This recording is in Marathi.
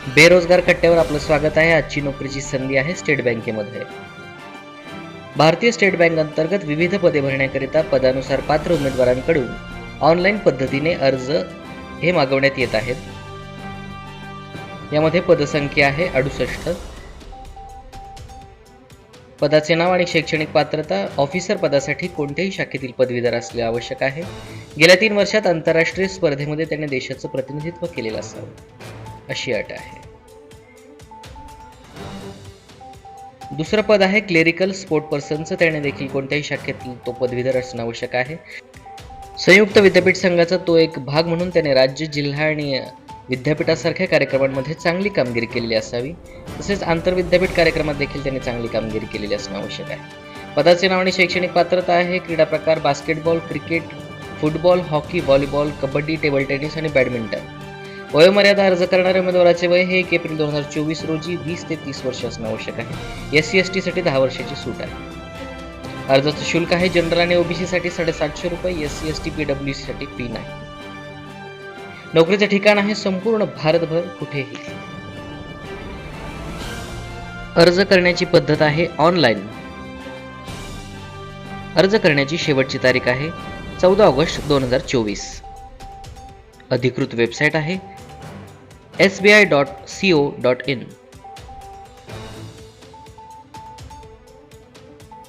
बेरोजगार कट्ट्यावर आपलं स्वागत आहे. आजची नोकरीची संधी आहे स्टेट बँकेमध्ये. भारतीय स्टेट बँक अंतर्गत विविध पदे भरण्याकरिता पदानुसार पात्र उमेदवारांकडून ऑनलाईन पद्धतीने अर्ज हे मागवण्यात येत आहेत. यामध्ये पदसंख्या आहे अडुसष्ट. पदाचे नाव आणि शैक्षणिक पात्रता ऑफिसर पदासाठी कोणत्याही शाखेतील पदवीधर असले आवश्यक आहे. गेल्या तीन वर्षात आंतरराष्ट्रीय स्पर्धेमध्ये त्याने देशाचं प्रतिनिधित्व केलेलं असावं. अशी अट आहे. दुसरं पद आहे क्लेरिकल स्पोर्ट पर्सनचं त्याने देखील कोणत्याही शाखेतील तो पदवीधर असणं आवश्यक आहे. संयुक्त विद्यापीठ संघाचा तो एक भाग म्हणून त्याने राज्य जिल्हा आणि विद्यापीठासारख्या कार्यक्रमांमध्ये चांगली कामगिरी केलेली असावी. तसेच आंतरविद्यापीठ कार्यक्रमात देखील त्यांनी चांगली कामगिरी केलेली असणं आवश्यक आहे. पदाचे नाव आणि शैक्षणिक पात्रता आहे क्रीडा प्रकार basketball cricket football hockey volleyball kabaddi table tennis आणि बॅडमिंटन. वयोमर्यादा अर्ज करणाऱ्या उमेदवाराचे वय हे एक एप्रिल दोन हजार चोवीस रोजी वीस ते तीस वर्ष असणं आवश्यक आहे. एस सी एस टीसाठी दहा वर्षाची सूट आहे. अर्जाचं शुल्क आहे जनरल आणि ओबीसी साठी साडेसातशे रुपये S C S T P W C साठी फी नाही. नोकरीचं ठिकाण आहे संपूर्ण भारतभर कुठेही. अर्ज करण्याची पद्धत आहे ऑनलाईन. अर्ज करण्याची शेवटची तारीख आहे चौदा ऑगस्ट दोन हजार चोवीस. अधिकृत वेबसाईट आहे एस